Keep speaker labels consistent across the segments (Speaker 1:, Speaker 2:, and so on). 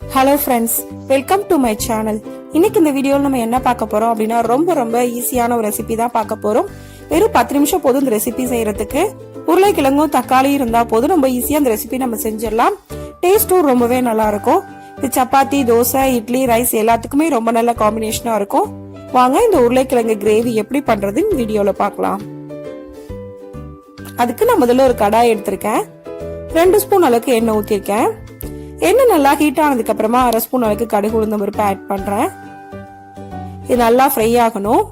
Speaker 1: Hello friends welcome to my channel இன்னைக்கு இந்த வீடியோவில் நம்ம என்ன பார்க்க போறோம் அப்படின்னா ரொம்ப ரொம்ப ஈஸியான ஒரு ரெசிபி தான் பார்க்க போறோம். வெறும் பத்து நிமிஷம் போதும் இந்த ரெசிபி செய்யறதுக்கு. உருளைக்கிழங்கும் தக்காளி இருந்தா போதும் ரொம்ப ஈஸியா இந்த ரெசிபி நம்ம செஞ்சிடலாம். டேஸ்ட்டும் ரொம்பவே நல்லா இருக்கும் இது சப்பாத்தி தோசை இட்லி ரைஸ் எல்லாத்துக்குமே ரொம்ப நல்ல காம்பினேஷனா இருக்கும். வாங்க இந்த உருளைக்கிழங்கு கிரேவி எப்படி பண்றதுன்னு வீடியோல பார்க்கலாம். அதுக்கு நான் முதல்ல ஒரு கடாய் எடுத்திருக்கேன். ரெண்டு ஸ்பூன் அளவுக்கு எண்ணெய் ஊற்றிருக்கேன் எண்ணெய் நல்லா ஹீட் ஆனதுக்கு அப்புறமா அரை ஸ்பூன் அளவுக்கு கடுகு உளுந்த பருப்பு ஆட் பண்றேன். இது நல்லா ஃப்ரை ஆகணும்.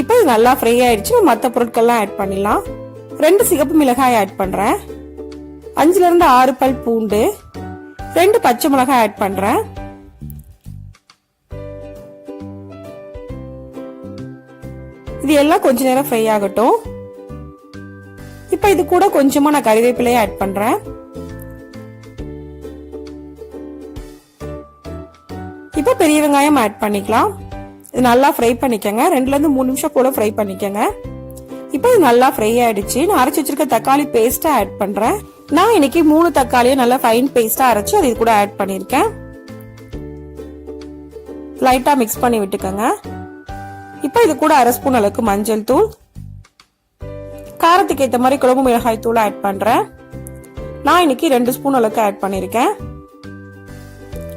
Speaker 1: இப்போ இது நல்லா ஃப்ரை ஆயிடுச்சு. மற்ற பொருட்கள்லாம் ஆட் பண்ணிடலாம். ரெண்டு சிகப்பு மிளகாய் ஆட் பண்றேன். அஞ்சுல இருந்து ஆறு பல் பூண்டு. ரெண்டு பச்சை மிளகாய் ஆட் பண்றேன். இது எல்லாம் கொஞ்ச நேரம் ஃப்ரை ஆகட்டும். இப்போ இது கூட கொஞ்சமா நான் கறிவேப்பிலையை ஆட் பண்றேன். இப்போ பெரிய வெங்காயம் ஆட் பண்ணிக்கலாம். இது நல்லா ஃப்ரை பண்ணிக்கங்க. ரெண்டுல இருந்து மூணு நிமிஷம் போல ஃப்ரை பண்ணிக்கங்க. இப்போ இது நல்லா ஃப்ரை ஆயிடுச்சு. நான் அரைச்சு வச்சிருக்க தக்காளி பேஸ்டா ஆட் பண்றேன். நான் இன்னைக்கு மூணு தக்காளியை நல்லா ஃபைன் பேஸ்டா அரைச்சு அது இது கூட ஆட் பண்ணிருக்கேன் லைட்டா மிக்ஸ் பண்ணி விட்டுக்கோங்க. இப்போ இது கூட அரை ஸ்பூன் அளவுக்கு மஞ்சள் தூள். காரத்துக்கு ஏற்ற மாதிரி குழம்பு மிளகாய் தூள் ஆட் பண்றேன். நான் இன்னைக்கு ரெண்டு ஸ்பூன் அளவுக்கு ஆட் பண்ணியிருக்கேன்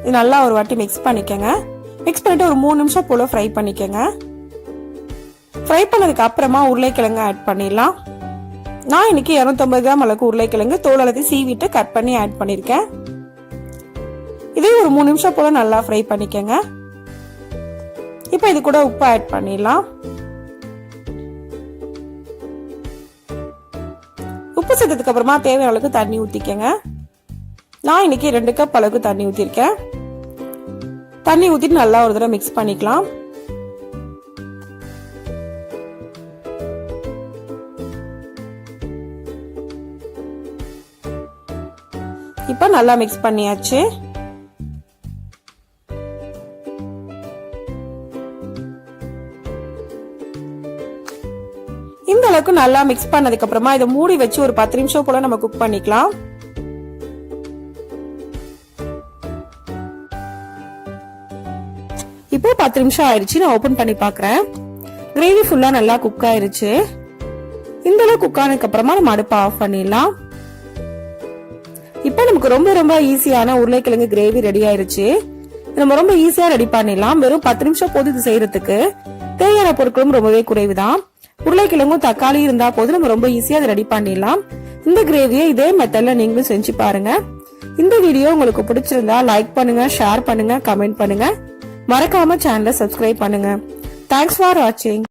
Speaker 1: இது நல்லா ஒரு வாட்டி மிக்ஸ் பண்ணிக்கோங்க. மிக்ஸ் பண்ணிட்டு ஒரு மூணு நிமிஷம் போல ஃப்ரை பண்ணிக்கோங்க. ஃப்ரை பண்ணதுக்கு அப்புறமா உருளைக்கிழங்கு ஆட் பண்ணிடலாம். நான் இன்னைக்கு இரநூத்தம்பது கிராம் அளவுக்கு உருளைக்கிழங்கு தோல் அளவு சீவிட்டு கட் பண்ணி ஆட் பண்ணியிருக்கேன் இதே ஒரு மூணு நிமிஷம் போல நல்லா ஃப்ரை பண்ணிக்கோங்க. இப்போ இது கூட உப்பு ஆட் பண்ணிடலாம். உப்பு சேர்த்ததுக்கு அப்புறமா தேவையான அளவுக்கு தண்ணி ஊற்றிக்கங்க நான் இன்னைக்கு ரெண்டு கப் அளவுக்கு தண்ணி ஊற்றிருக்கேன் தண்ணி ஊற்றிட்டு நல்லா ஒரு தடவை மிக்ஸ் பண்ணிக்கலாம். இப்போ நல்லா மிக்ஸ் பண்ணியாச்சு. இந்த அளவுக்கு நல்லா மிக்ஸ் பண்ணதுக்கு அப்புறமா இதை மூடி வச்சு ஒரு பத்து நிமிஷம் போல நம்ம குக் பண்ணிக்கலாம். இப்போ பத்து நிமிஷம் ஆயிடுச்சு நான் ஓபன் பண்ணி பாக்குறேன் கிரேவி ஃபுல்லா நல்லா குக் ஆயிருச்சு. இந்த அளவு குக் ஆனதுக்கு அப்புறமா நம்ம அடுப்பை ஆஃப் பண்ணிடலாம். இப்போ நமக்கு ரொம்ப ரொம்ப ஈஸியான உருளைக்கிழங்கு கிரேவி ரெடி ஆயிருச்சு. நம்ம ரொம்ப ஈஸியா ரெடி பண்ணிடலாம். வெறும் பத்து நிமிஷம் போது இது செய்யறதுக்கு. தேவையான பொருட்களும் ரொம்பவே குறைவுதான். உருளைக்கிழங்கும் தக்காளி இருந்தா போது நம்ம ரொம்ப ஈஸியா அதை ரெடி பண்ணிடலாம். இந்த கிரேவியை இதே மெத்தட்ல நீங்களும் செஞ்சு பாருங்க. இந்த வீடியோ உங்களுக்கு பிடிச்சிருந்தா லைக் பண்ணுங்க ஷேர் பண்ணுங்க கமெண்ட் பண்ணுங்க. மறக்காம சேனலை சப்ஸ்கிரைப் பண்ணுங்க. தேங்க்ஸ் ஃபார் வாட்சிங்